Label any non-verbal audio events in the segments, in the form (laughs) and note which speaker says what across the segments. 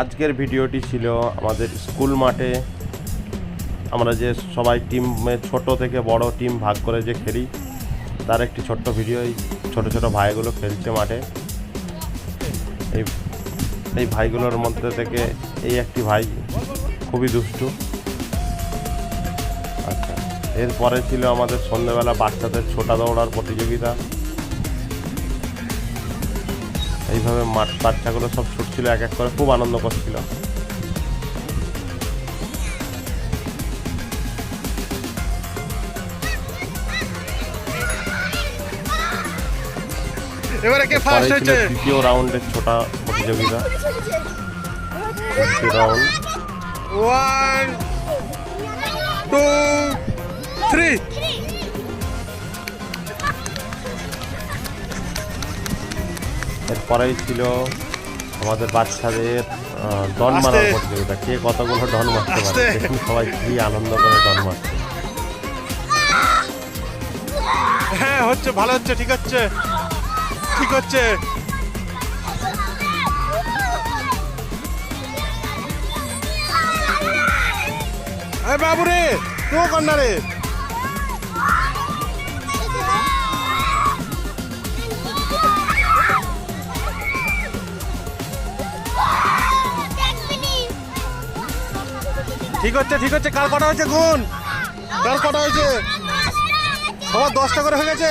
Speaker 1: আজকের ভিডিওটি ছিল আমাদের স্কুল মাঠে। আমরা যে সবাই টিমে ছোট থেকে বড় টিম ভাগ করে যে খেলি, তার একটি ছোট্ট ভিডিও এই ছোটো ছোটো ভাইগুলো খেলছে মাঠে। এই এই ভাইগুলোর মধ্যে থেকে এই একটি ভাই খুবই দুষ্টু। আচ্ছা এরপরে ছিল আমাদের সন্ধ্যেবেলা বাচ্চাদের ছোটা দৌড়ার প্রতিযোগিতা। এইভাবে মাঠ বাচ্চাগুলো সব ছুটছিল এক এক করে খুব আনন্দ করছিল।
Speaker 2: এবারে কে ফার্স্ট হয়েছে?
Speaker 1: দ্বিতীয় রাউন্ডের ছোটা প্রতিযোগিতা। রাউন্ড
Speaker 2: ওয়ান টু থ্রি
Speaker 1: এরপরেই ছিল আমাদের বাচ্চাদের ডন মারার প্রতিযোগিতা। কে কতগুলো ডন মারতে পারে? দেখুন সবাই কি আনন্দ করে ডন মারছে।
Speaker 2: হ্যাঁ হচ্ছে ভালো হচ্ছে ঠিক হচ্ছে। ঠিক হচ্ছে। বাবু রে তুই কন্যা রে। ঠিক হচ্ছে ঠিক হচ্ছে কার কটা হয়েছে গুণ কার কটা হয়েছে সবার দশটা করে হয়ে গেছে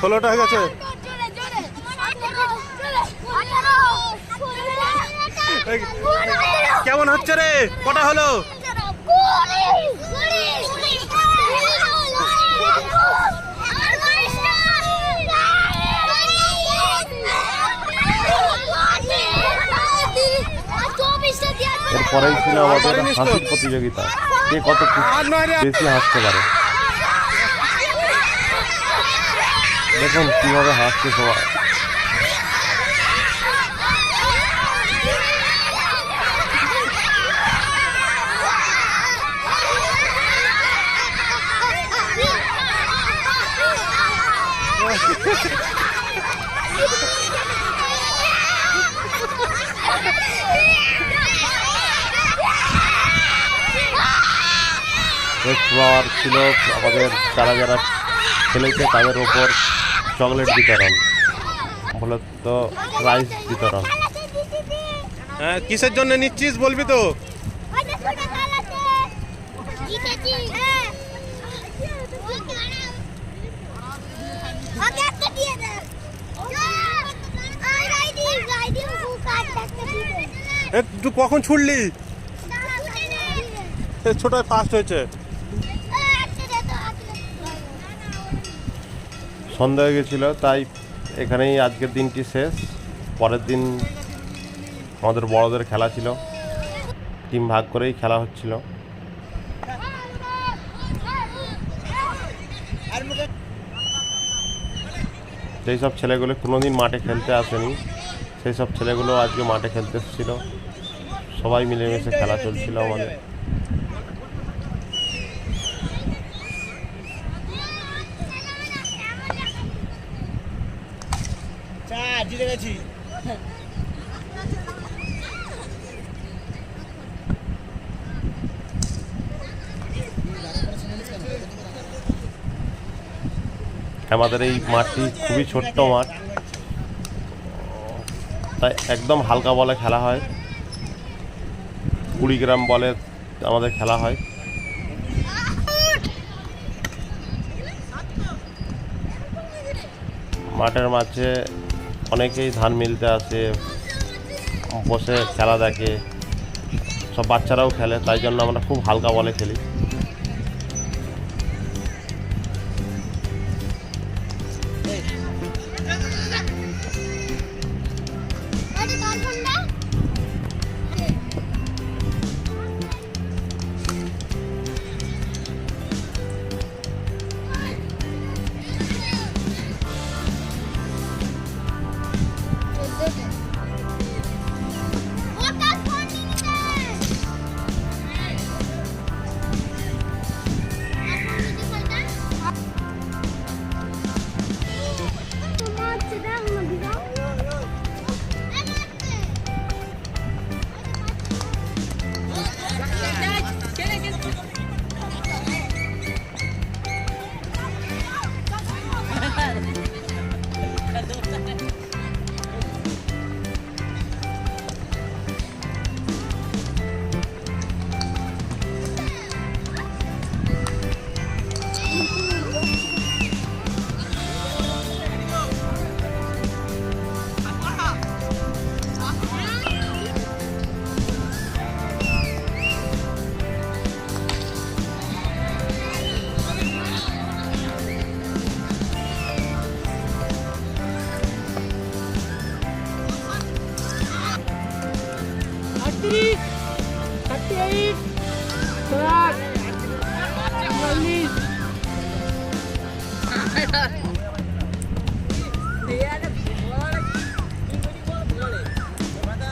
Speaker 2: ষোলোটা হয়ে গেছে কেমন হচ্ছে রে কটা হলো
Speaker 1: এরপরেই ছিল আমাদের হাসির প্রতিযোগিতা। কে কত বেশি হাসতে পারে। দেখুন কীভাবে হাসছে সবাই। এরপর ছিল আমাদের যারা যারা খেলেছে তাদের ওপর চকলেট বিতরণ মূলত রাইস বিতরণ।
Speaker 2: হ্যাঁ কিসের জন্য নিচ্ছিস বলবি তো? এ, তুই কখন ছুটলি? এ, ছোটায় ফার্স্ট হয়েছে।
Speaker 1: সন্ধ্যা হয়ে গেছিল, তাই এখানেই আজকের দিনটি শেষ। পরের দিন আমাদের বড়দের খেলা ছিল। টিম ভাগ করেই খেলা হচ্ছিল। সেই সব ছেলেগুলো কোনোদিন মাঠে খেলতে আসেনি। সেই সব ছেলেগুলো আজকে মাঠে খেলতে এসেছিল। সবাই মিলেমিশে খেলা চলছিল আমাদের। আমাদের এই মাঠটি খুবই ছোট্ট মাঠ। তাই একদম হালকা বলে খেলা হয়। কুড়ি গ্রাম বলে আমাদের খেলা হয়। মাঠের মাঝে অনেকেই ধান মিলতে আসে, বসে খেলা দেখে। সব বাচ্চারাও খেলে, তাই জন্য আমরা খুব হালকা বলে খেলি।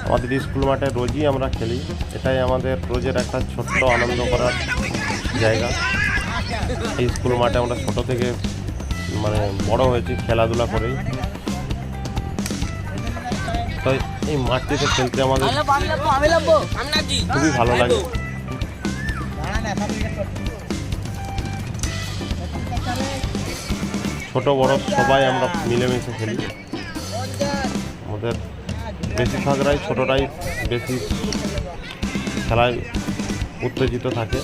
Speaker 1: আমাদের স্কুল মাঠে রোজই আমরা খেলি। এটাই আমাদের রোজের একটা ছোট্ট আনন্দ করার জায়গা। এই স্কুল মাঠে আমরা ছোট থেকে মানে বড় হয়েছি খেলাধুলা করেই। তো এই মাঠটিতে খেলতে আমাদের খুবই ভালো লাগে। ছোট বড় সবাই আমরা মিলেমিশে খেলি। আমাদের বেশিরভাগরাই ছোটরাই বেশি খেলায় উত্তেজিত থাকে।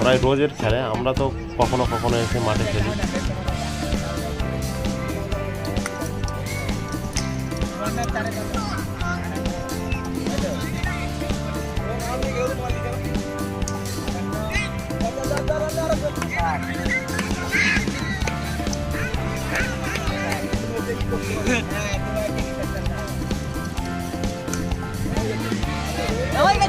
Speaker 1: ওরাই রোজের খেলে, আমরা তো কখনো কখনো এসে মাঠে খেলি।
Speaker 3: হয়ে (laughs)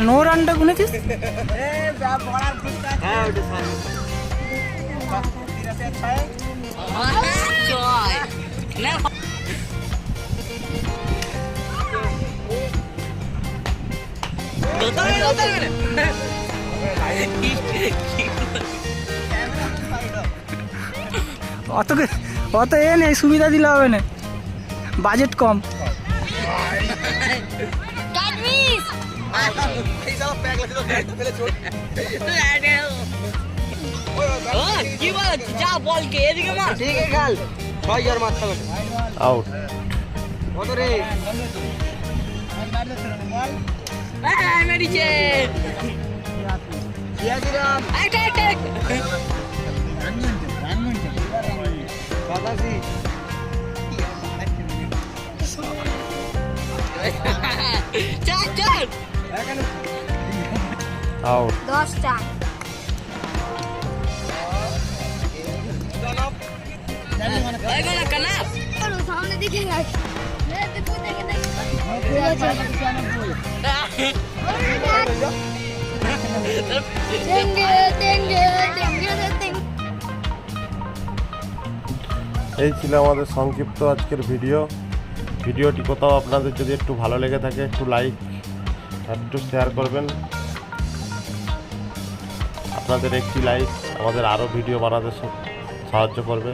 Speaker 3: নো রানটা গুনেছিস কে- অত এ নেই সুবিধা দিলে হবে না। বাজেট কম।
Speaker 1: আউট
Speaker 3: কত রে? হ্যাঁ একটা একটা চার চার
Speaker 1: আউট
Speaker 4: দশটা
Speaker 3: হয়ে গেল কানা
Speaker 4: চলো সামনে দিকে যাই দেখো দেখে দেখে দেঙ্গে দেঙ্গে দেঙ্গে দেঙ্গে
Speaker 1: এই ছিল আমাদের সংক্ষিপ্ত আজকের ভিডিও। ভিডিওটি কোথাও আপনাদের যদি একটু ভালো লেগে থাকে, একটু লাইক একটু শেয়ার করবেন। আপনাদের একটি লাইক আমাদের আরও ভিডিও বানাতে সাহায্য করবে।